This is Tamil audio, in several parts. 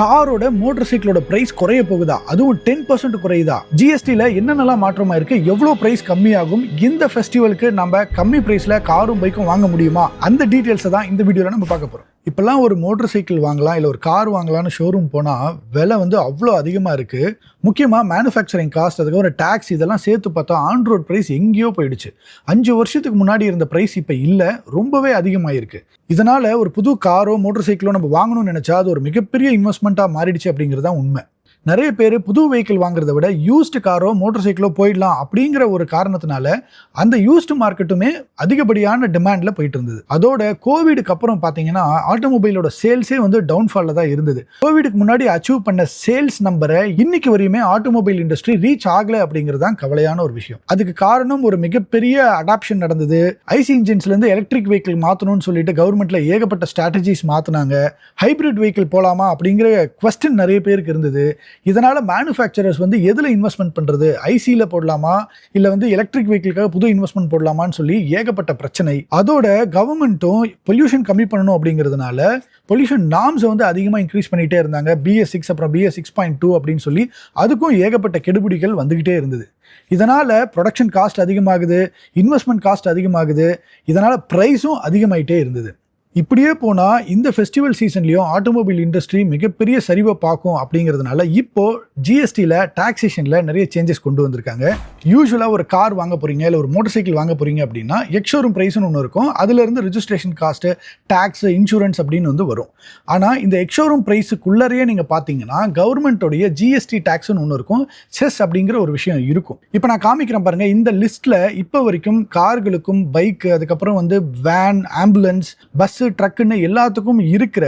காரோட மோட்டர் சைக்கிளோட பிரைஸ் குறைய போகுதா? அதுவும் டென் பர்சன்ட் குறையுதா? ஜிஎஸ்டியில் என்னென்னலாம் மாற்றமா இருக்கு? எவ்வளோ பிரைஸ் கம்மியாகும்? இந்த ஃபெஸ்டிவலுக்கு நம்ம கம்மி பிரைஸ்ல காரும் பைக்கும் வாங்க முடியுமா? அந்த டீட்டெயில்ஸை தான் இந்த வீடியோவில் நம்ம பார்க்க போகிறோம் இப்போல்லாம் ஒரு மோட்டர் சைக்கிள் வாங்கலாம் இல்லை ஒரு கார் வாங்கலாம்னு ஷோரூம் போனால் விலை வந்து அவ்வளோ அதிகமாக இருக்குது முக்கியமாக மேனுஃபேக்சரிங் காஸ்ட் அதுக்கப்புறம் டேக்ஸ் இதெல்லாம் சேர்த்து பார்த்தா ஆன் ரோட் ப்ரைஸ் எங்கேயோ போயிடுச்சு. அஞ்சு வருஷத்துக்கு முன்னாடி இருந்த ப்ரைஸ் இப்போ இல்லை ரொம்பவே அதிகமாகிருக்கு இதனால் ஒரு புது காரோ மோட்டர் சைக்கிளோ நம்ம வாங்கணும்னு நினச்சா அது ஒரு மிகப்பெரிய இன்வெஸ்ட்மெண்ட்டாக மாறிடுச்சு அப்படிங்கிறது தான் உண்மை. நிறைய பேர் புது வெஹிக்கிள் வாங்குறத விட யூஸ்டு காரோ மோட்டர் சைக்கிளோ போயிடலாம் அப்படிங்கிற ஒரு காரணத்தினால அந்த யூஸ்டு மார்க்கெட்டுமே அதிகப்படியான டிமாண்டில் போயிட்டு இருந்தது. அதோட கோவிடுக்கு அப்புறம் பார்த்தீங்கன்னா ஆட்டோமொபைலோட சேல்ஸே வந்து டவுன்ஃபாலில் தான் இருந்தது. கோவிடுக்கு முன்னாடி அச்சீவ் பண்ண சேல்ஸ் நம்பரை இன்னைக்கு வரையுமே ஆட்டோமொபைல் இண்டஸ்ட்ரி ரீச் ஆகலை அப்படிங்கிறது தான் கவலையான ஒரு விஷயம். அதுக்கு காரணம் ஒரு மிகப்பெரிய அடாப்ஷன் நடந்தது. ஐசி இன்ஜின்ஸ்லேருந்து எலக்ட்ரிக் வெஹிக்கிள் மாற்றணும்னு சொல்லிட்டு கவர்மெண்ட்டில் ஏகப்பட்ட ஸ்ட்ராட்டஜிஸ் மாற்றினாங்க ஹைபிரிட் வெஹிக்கிள் போகலாமா அப்படிங்கிற கொஸ்டின் நிறைய பேருக்கு இருந்தது. இதனால் மேனுஃபேக்சரர்ஸ் வந்து எதில் இன்வெஸ்ட்மெண்ட் பண்ணுறது ஐசியில் போடலாமா? இல்லை வந்து எலக்ட்ரிக் வெஹிக்கிளுக்காக புது இன்வெஸ்ட்மெண்ட் போடலாமான்னு சொல்லி ஏகப்பட்ட பிரச்சனை. அதோட கவர்மெண்ட்டும் பொல்யூஷன் கம்மி பண்ணணும் அப்படிங்கிறதுனால பொல்யூஷன் நாம்ஸை வந்து அதிகமாக இன்க்ரீஸ் பண்ணிகிட்டே இருந்தாங்க. பிஎஸ் சிக்ஸ் அப்புறம் பிஎஸ் சிக்ஸ் பாயிண்ட் டூ அப்படின்னு சொல்லி அதுக்கும் ஏகப்பட்ட கெடுபிடிகள் வந்துக்கிட்டே இருந்தது. இதனால் ப்ரொடக்ஷன் காஸ்ட் அதிகமாகுது இன்வெஸ்ட்மெண்ட் காஸ்ட் அதிகமாகுது. இதனால் ப்ரைஸும் அதிகமாயிட்டே இருந்தது. இப்படியே போனால் இந்த ஃபெஸ்டிவல் சீசன்லேயும் ஆட்டோமொபைல் இண்டஸ்ட்ரி மிகப்பெரிய சரிவை பார்க்கும் அப்படிங்கிறதுனால இப்போது ஜிஎஸ்டியில் டாக்ஸேஷனில் நிறைய சேஞ்சஸ் கொண்டு வந்திருக்காங்க. யூஸ்வலாக ஒரு கார் வாங்க போகிறீங்க இல்லை ஒரு மோட்டார் சைக்கிள் வாங்க போகிறீங்க அப்படின்னா எக்ஷோரூம் ப்ரைஸ்னு ஒன்று இருக்கும். அதுலேருந்து ரிஜிஸ்ட்ரேஷன் காஸ்ட்டு டேக்ஸ் இன்சூரன்ஸ் அப்படின்னு வந்து வரும். ஆனால் இந்த எக்ஷோரூம் ப்ரைஸுக்குள்ளரையே நீங்கள் பார்த்தீங்கன்னா கவர்மெண்ட்டோடைய ஜிஎஸ்டி டேக்ஸ்னு ஒன்று இருக்கும். செஸ் அப்படிங்கிற ஒரு விஷயம் இருக்கும். இப்போ நான் காமிக்கிறேன் பாருங்கள் இந்த லிஸ்ட்டில் இப்போ வரைக்கும் கார்களுக்கும் பைக் அதுக்கப்புறம் வந்து வேன் ஆம்புலன்ஸ் பஸ் பஸ்ஸு ட்ரக்குன்னு எல்லாத்துக்கும் இருக்கிற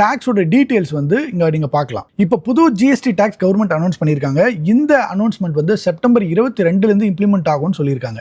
டேக்ஸோட டீட்டெயில்ஸ் வந்து இங்கே நீங்கள் பார்க்கலாம். இப்போ புது ஜிஎஸ்டி டேக்ஸ் கவர்மெண்ட் அனௌன்ஸ் பண்ணியிருக்காங்க. இந்த அனௌன்ஸ்மெண்ட் வந்து செப்டம்பர் இருபத்தி ரெண்டுலேருந்து இம்ப்ளிமெண்ட் ஆகும்னு சொல்லியிருக்காங்க.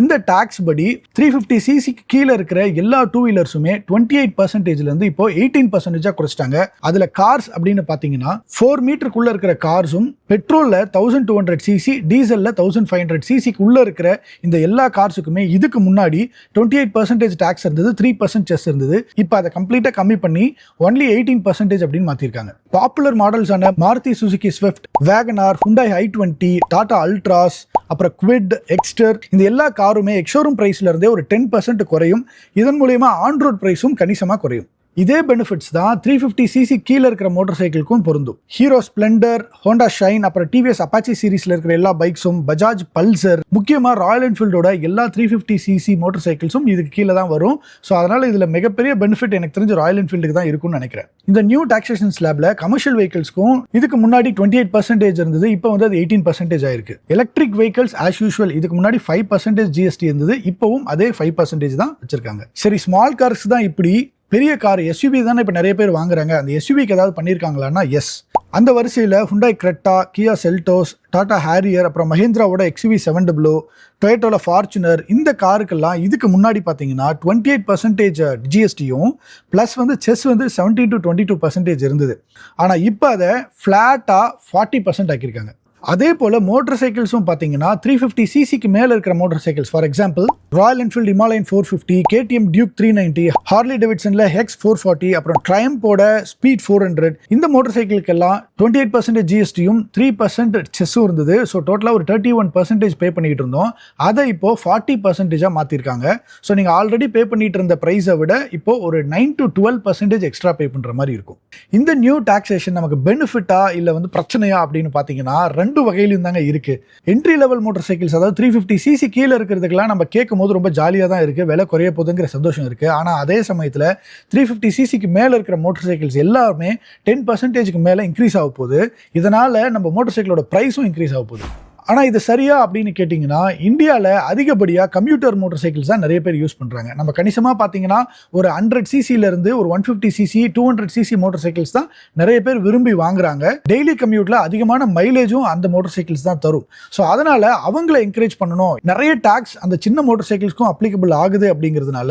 இந்த டேக்ஸ் படி த்ரீ ஃபிஃப்டி சிசிக்கு கீழே இருக்கிற எல்லா டூ வீலர்ஸுமே டுவெண்ட்டி எயிட் பர்சன்டேஜ்லேருந்து இப்போ எயிட்டீன் பர்சன்டேஜாக குறைச்சிட்டாங்க. அதில் கார்ஸ் அப்படின்னு பார்த்தீங்கன்னா ஃபோர் மீட்டருக்குள்ளே இருக்கிற கார்ஸும் பெட்ரோலில் தௌசண்ட் டூ ஹண்ட்ரட் சிசி டீசலில் தௌசண்ட் ஃபைவ் ஹண்ட்ரட் சிசிக்கு உள்ளே இருக்கிற இந்த எல்லா கார்ஸுக்குமே இதுக்கு முன்னாடி டுவெண்ட்டி எயிட் பர்சன்டேஜ் டேக்ஸ் இருந்தது த்ரீ பர்சன்ட் செஸ் இருந்தது. இப்போ அதை கம்ப்ளீட்டாக கம்மி பண்ணி ஒன்லி எயிட்டீன் பர்சன்டேஜ் அப்படின்னு மாற்றிருக்காங்க popular மாடல்ஸான Maruti Suzuki Swift WagonR Hyundai i twenty Tata Altroz அப்புறம் குவிட் எக்ஸ்டர் இந்த எல்லா காருமே எக்ஷோரூம் ப்ரைஸ்லேருந்தே ஒரு டென் பர்சன்ட் குறையும். இதன் மூலயமா ஆன் ரோட் ப்ரைஸும் கணிசமாக குறையும். இதே பெனிஃபிட்ஸ் தான் த்ரீ ஃபிஃப்டி சிசி கீழே இருக்கிற மோட்டார் சைக்கிளுக்கும் பொருந்தும். ஹீரோ ஸ்ப்ளெண்டர் ஹோண்டா ஷைன் அப்புறம் டிவிஎஸ் அப்பாச்சி சீரீஸில் இருக்கிற எல்லா பைக்ஸும் பஜாஜ் பல்சர் முக்கியமாக ராயல் என்ஃபீல்டோட எல்லா த்ரீ ஃபிஃப்டி சிசி மோட்டார் சைக்கிள்ஸும் இதுக்கு கீழே தான் வரும். ஸோ அதனால் இதில் மிகப்பெரிய பெனிஃபிட் எனக்கு தெரிஞ்சு ராயல் என்ஃபீல்டுக்கு தான் இருக்கும்னு நினைக்கிறேன். இந்த நியூ டாக்ஸேஷன் ஸ்லாப்ல கமர்ஷியல் வெஹிக்கிள்ஸ்க்கும் இதுக்கு முன்னாடி டுவெண்ட்டி எயிட் பர்சன்டேஜ் இருந்தது இப்போ வந்து அது எயிட்டீன் பர்சன்டேஜ் ஆயிருக்கு. எலக்ட்ரிக் வெஹிக்கிள்ஸ் ஆஸ் யூஷுவல் இதுக்கு முன்னாடி ஃபைவ் பர்சன்டேஜ் ஜிஎஸ்டி இருந்தது இப்போவும் அதே ஃபைவ் பர்சன்டேஜ் தான் வச்சிருக்காங்க. சரி ஸ்மால் கார்ஸ் தான் இப்படி பெரிய கார் எஸ்யூபி தானே இப்போ நிறைய பேர் வாங்குறாங்க. அந்த எஸ்யூபிக்கு ஏதாவது பண்ணியிருக்காங்களான்னா எஸ் அந்த வரிசையில் Hyundai Creta Kia Seltos Tata Harrier அப்புறம் மஹேந்திராவோட எக்ஸ்யூவி செவன் டபுளோ டொயேட்டோவில் ஃபார்ச்சுனர் இந்த காருக்கெல்லாம் இதுக்கு முன்னாடி பார்த்தீங்கன்னா டுவெண்ட்டி எயிட் பர்சன்டேஜ் ஜிஎஸ்டியும் ப்ளஸ் வந்து செஸ் வந்து seventeen to twenty two percentage இருந்தது. ஆனால் இப்போ அதை ஃப்ளாட்டாக ஃபார்ட்டி பர்சன்ட் ஆக்கியிருக்காங்க. அதே போல் மோட்டர் சைக்கிள்ஸும் பார்த்தீங்கன்னா த்ரீ ஃபிஃப்டி சிசிக்கு மேலே இருக்கிற motor cycles. For example Royal Enfield Himalayan four fifty KTM Duke three ninety Harley டெவிட்சனில் X four forty அப்புறம் ட்ரையம்போட ஸ்பீட் ஃபோர் ஹண்ட்ரட் இந்த மோட்டர் சைக்கிளுக்கெல்லாம் டுவெண்ட்டி எயிட் பர்சன்டேஜ் ஜிஎஸ்டியும் த்ரீ பர்சன்ட் செஸ்ஸும் இருந்தது. ஸோ டோட்டலாக ஒரு தேர்ட்டி ஒன் பர்சன்டேஜ் பே பண்ணிட்டு இருந்தோம். அதை இப்போ ஃபார்ட்டி பர்சன்டேஜாக மாற்றிருக்காங்க ஸோ நீங்கள் ஆல்ரெடி பே பண்ணிட்டு இருந்த ப்ரைஸை விட இப்போ ஒரு nine to twelve percentage extra pay பண்ணுற மாதிரி இருக்கும். இந்த நியூ டாக்ஸேஷன் நமக்கு பெனிஃபிட்டா இல்லை வந்து பிரச்சனையா அப்படின்னு பார்த்தீங்கன்னா ரெண்டு வகையிலும் தாங்க இருக்குது என்ட்ரி லெவல் மோட்டர் சைக்கிள்ஸ் அதாவது த்ரீ ஃபிஃப்டி சிசி கீழே இருக்கிறதுக்கெல்லாம் நம்ம கேட்கும் போது ரொம்ப ஜாலியாக தான் இருக்குது விலை குறைய போதுங்கிற சந்தோஷம் இருக்குது ஆனால் அதே சமயத்தில் த்ரீ ஃபிஃப்டி சிசிக்கு மேலே இருக்கிற மோட்டர் சைக்கிள்ஸ் எல்லாமே டென் பர்சன்டேஜுக்கு மேலே இன்க்ரீஸ் ஆக போகுது. இதனால் நம்ம மோட்டர் சைக்கிளோட ப்ரைஸும் இன்க்ரீஸ் ஆக போகுது. ஆனால் இது சரியா அப்படின்னு கேட்டிங்கன்னா இந்தியாவில் அதிகப்படியாக கம்ப்யூட்டர் மோட்டர் சைக்கிள்ஸ் தான் நிறைய பேர் யூஸ் பண்ணுறாங்க நம்ம கணிசமாக பார்த்தீங்கன்னா ஒரு ஹண்ட்ரட் சிசிலேருந்து ஒரு one fifty CC two hundred CC motor cycles தான் நிறைய பேர் விரும்பி வாங்குறாங்க. டெய்லி கம்யூட்டில் அதிகமான மைலேஜும் அந்த மோட்டர் சைக்கிள்ஸ் தான் தரும். ஸோ அதனால் அவங்கள என்கரேஜ் பண்ணணும். நிறைய டாக்ஸ் அந்த சின்ன மோட்டர் சைக்கிள்ஸ்க்கும் அப்ளிகபிள் ஆகுது அப்படிங்கிறதுனால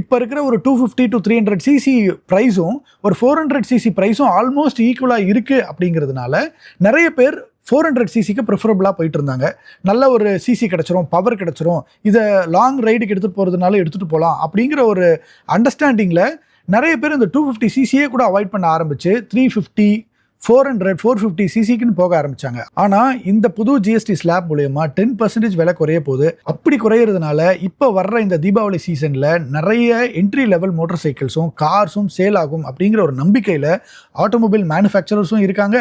இப்போ இருக்கிற ஒரு two fifty to three hundred CC ப்ரைஸும் ஒரு ஃபோர் ஹண்ட்ரட் சிசி ப்ரைஸும் ஆல்மோஸ்ட் ஈக்குவலாக இருக்குது அப்படிங்கிறதுனால நிறைய பேர் ஃபோர் ஹண்ட்ரட் சிசிக்கு ப்ரிஃபரபுளாக போயிட்டு இருந்தாங்க நல்ல ஒரு சிசி கிடச்சிரும் பவர் கிடச்சிரும். இதை லாங் ரைடுக்கு எடுத்துகிட்டு போகிறதுனால எடுத்துகிட்டு போகலாம் அப்படிங்கிற ஒரு அண்டர்ஸ்டாண்டிங்கில் நிறைய பேர் இந்த டூ ஃபிஃப்டி சிசியே கூட அவாய்ட் பண்ண ஆரம்பிச்சு three fifty four hundred four fifty சிசிக்குன்னு போக ஆரம்பிச்சாங்க. ஆனால் இந்த புது ஜிஎஸ்டி ஸ்லாப் மூலயமா டென் பர்சன்டேஜ் விலை குறைய போகுது. அப்படி குறையிறதுனால இப்போ வர்ற இந்த தீபாவளி சீசனில் நிறைய என்ட்ரி லெவல் மோட்டார் சைக்கிள்ஸும் கார்ஸும் சேல் ஆகும் அப்படிங்கிற ஒரு நம்பிக்கையில் ஆட்டோமொபைல் மேனுஃபேக்சரர்ஸும் இருக்காங்க.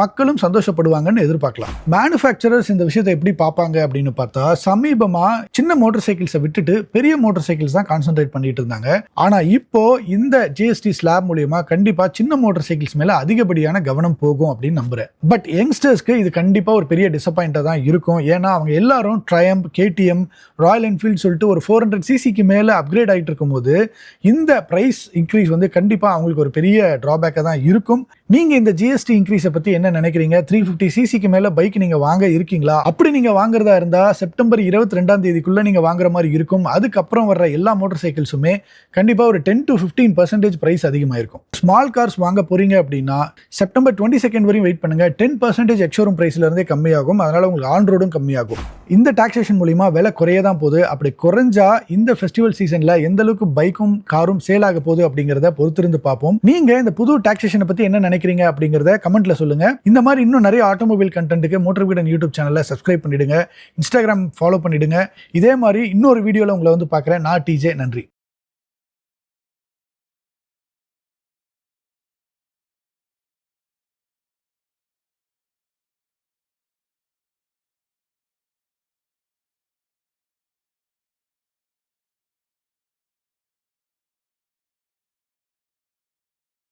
மக்களும் சந்தோஷப்படுவாங்கன்னு எதிர்பார்க்கலாம். மேனுஃபேக்சரர்ஸ் இந்த விஷயத்தை எப்படி பார்ப்பாங்க அப்படின்னு பார்த்தா சமீபமாக சின்ன மோட்டார் சைக்கிள்ஸை விட்டுட்டு பெரிய மோட்டார் சைக்கிள்ஸ் தான் கான்சென்ட்ரேட் பண்ணிட்டு இருந்தாங்க. ஆனால் இப்போ இந்த ஜிஎஸ்டி ஸ்லாப் மூலியமா கண்டிப்பாக சின்ன மோட்டார் சைக்கிள்ஸ் மேலே அதிகப்படியான கவனம் போகும் அப்படின்னு நம்புகிறேன் பட் யங்ஸ்டர்ஸ்க்கு இது கண்டிப்பாக ஒரு பெரிய டிசப்பாயிண்டாக தான் இருக்கும். ஏன்னா அவங்க எல்லாரும் ட்ரயம் கேடிஎம் ராயல் என்ஃபீல்டு சொல்லிட்டு ஒரு ஃபோர் ஹண்ட்ரட் சிசிக்கு மேலே அப்கிரேட் ஆகிட்டு இருக்கும்போது இந்த ப்ரைஸ் இன்க்ரீஸ் வந்து கண்டிப்பாக அவங்களுக்கு ஒரு பெரிய ட்ராபேக்காக தான் இருக்கும். நீங்கள் இந்த ஜிஎஸ்டி இன்க்ரீஸை பற்றி என்ன நினைக்கிறீங்க? த்ரீ ஃபிஃப்டி சிசிக்கு மேலே பைக் நீங்கள் வாங்க இருக்கீங்களா? அப்படி நீங்கள் வாங்குறதா இருந்தால் செப்டம்பர் இருபத்தி ரெண்டாம் தேதிக்குள்ளே நீங்கள் வாங்குற மாதிரி இருக்கும். அதுக்கப்புறம் வர்ற எல்லா மோட்டர் சைக்கிள்ஸுமே கண்டிப்பாக ஒரு ten to fifteen percentage price அதிகமாக இருக்கும் ஸ்மால் கார்ஸ் வாங்க போறீங்க அப்படின்னா செப்டம்பர் டுவெண்ட்டி செகண்ட் வரையும் வெயிட் பண்ணுங்க. டென் பர்சன்டேஜ் எக்ஷோரூம் ப்ரைஸ்லேருந்தே கம்மியாகும். அதனால் உங்களுக்கு ஆன் ரோடும் கம்மியாகும். இந்த டாக்ஸேஷன் மூலிமா விலை குறைய தான் போகுது. அப்படி குறைஞ்சா இந்த ஃபெஸ்டிவல் சீசனில் எந்த அளவுக்கு பைக்கும் காரும் சேல் ஆக போகுது அப்படிங்கிறத பொறுத்திருந்து பார்ப்போம். நீங்கள் இந்த புது டாக்ஸேஷனை பற்றி என்ன நினைக்கிறீங்க? அப்படிங்கறத கமெண்ட்ல சொல்லுங்க. இந்த மாதிரி இன்னும் நிறைய ஆட்டோமொபைல் கண்டென்ட்டுக்கு மோட்டர் வீடன் யூடியூப் சேனலை சப்ஸ்கிரைப் பண்ணிடுங்க. இன்ஸ்டாகிராம் ஃபாலோ பண்ணிடுங்க. இதே மாதிரி இன்னொரு வீடியோவில் உங்களை வந்து பார்க்குறேன். நான் டிஜே நன்றி.